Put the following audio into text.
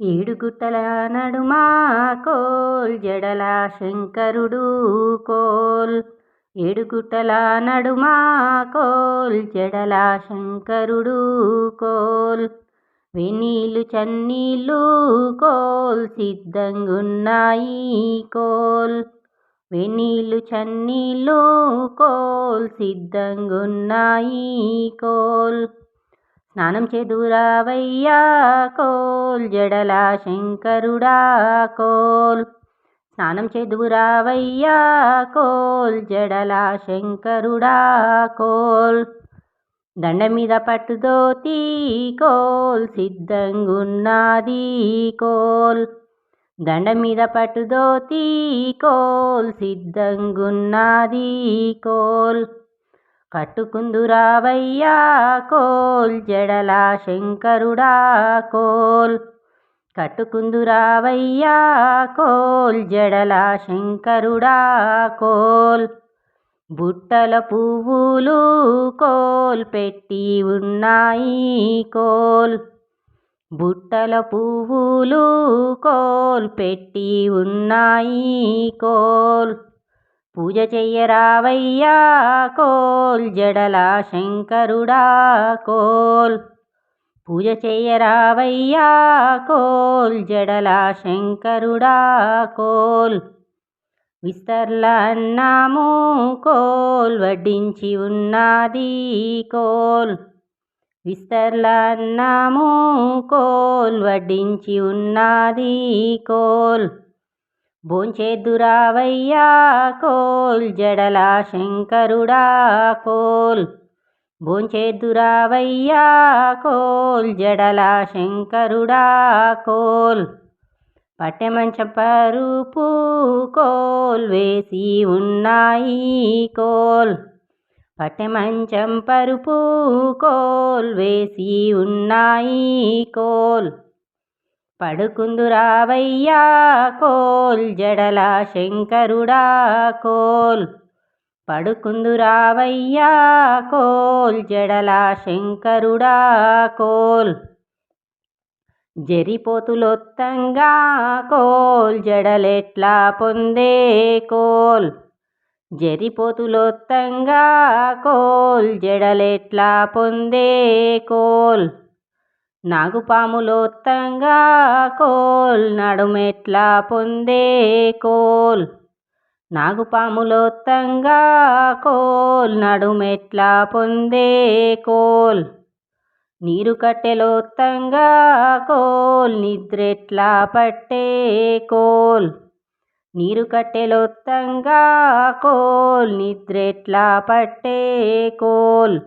ఏడుగుట్టల నడుమా కోల్ జడల శంకరుడు కోల్. ఏడుగుట్టల నడుమా కోల్ జడల శంకరుడు కోల్. వెనీలు చన్నీళ్ళు కోల్ సిద్ధంగున్నాయి కోల్. వెన్నీళ్ళు చన్నీళ్ళు కోల్ సిద్ధంగున్నాయి కోల్. స్నానం చెదురావయ్యా కోల్ జడల శంకరుడా కోల్. స్నానం చెదురావయ్యా కోల్ జడల శంకరుడా కోల్. దండ మీద పట్టుదోతి కోల్ సిద్ధంగున్నది కోల్. దండ మీద పట్టుదోతి కోల్ సిద్ధంగున్నది కోల్. కట్టుకుందురావయ్యా కోల్ జడల శంకరుడా కోల్. కట్టుకుందురావయ్యా కోల్ జడల శంకరుడా కోల్. బుట్టల పువ్వులు కోల్ పెట్టి ఉన్నాయి కోల్. బుట్టల పువ్వులు కోల్ పెట్టి ఉన్నాయి కోల్. పూజ చెయ్యరావయ్యా కోల్ జడలా శంకరుడా కోల్. పూజ చెయ్యరావయ్యా కోల్ జడలా శంకరుడా కోల్. విస్తర్ల అన్నాము కోల్ వడ్డించి ఉన్నది కోల్. విస్తర్ల అన్నాము కోల్ వడ్డించి ఉన్నది కోల్. భోంచేద్దురావయ్యా కోల్ జడలా శంకరుడా కోల్. భోంచేద్దురావయ్యా కోల్ జడలా శంకరుడా కోల్. పట్టెమంచం పరుపు కోల్ వేసి ఉన్నాయి కోల్. పట్టెమంచం పరుపు కోల్ వేసి ఉన్నాయి కోల్. పడుకుందురావయ్యా కోల్ జడల శంకరుడా కోల్. పడుకుందురావయ్యా కోల్ జడల శంకరుడా కోల్. జరిపోతులొత్తంగా కోల్ జడలెట్లా పొందే కోల్. జరిపోతులొత్తంగా కోల్ జడలెట్లా పొందే కోల్. నాగుపాములోత్తంగా కోల్ నడుమెట్లా పొందే కోల్. నాగుపాములోత్తంగా కోల్ నడుమెట్లా పొందే కోల్. నీరు కట్టెలోత్తంగా కోల్ నిద్రెట్లా పట్టే కోల్. నీరు కట్టెలోత్తంగా కోల్ నిద్రెట్లా పట్టే కోల్.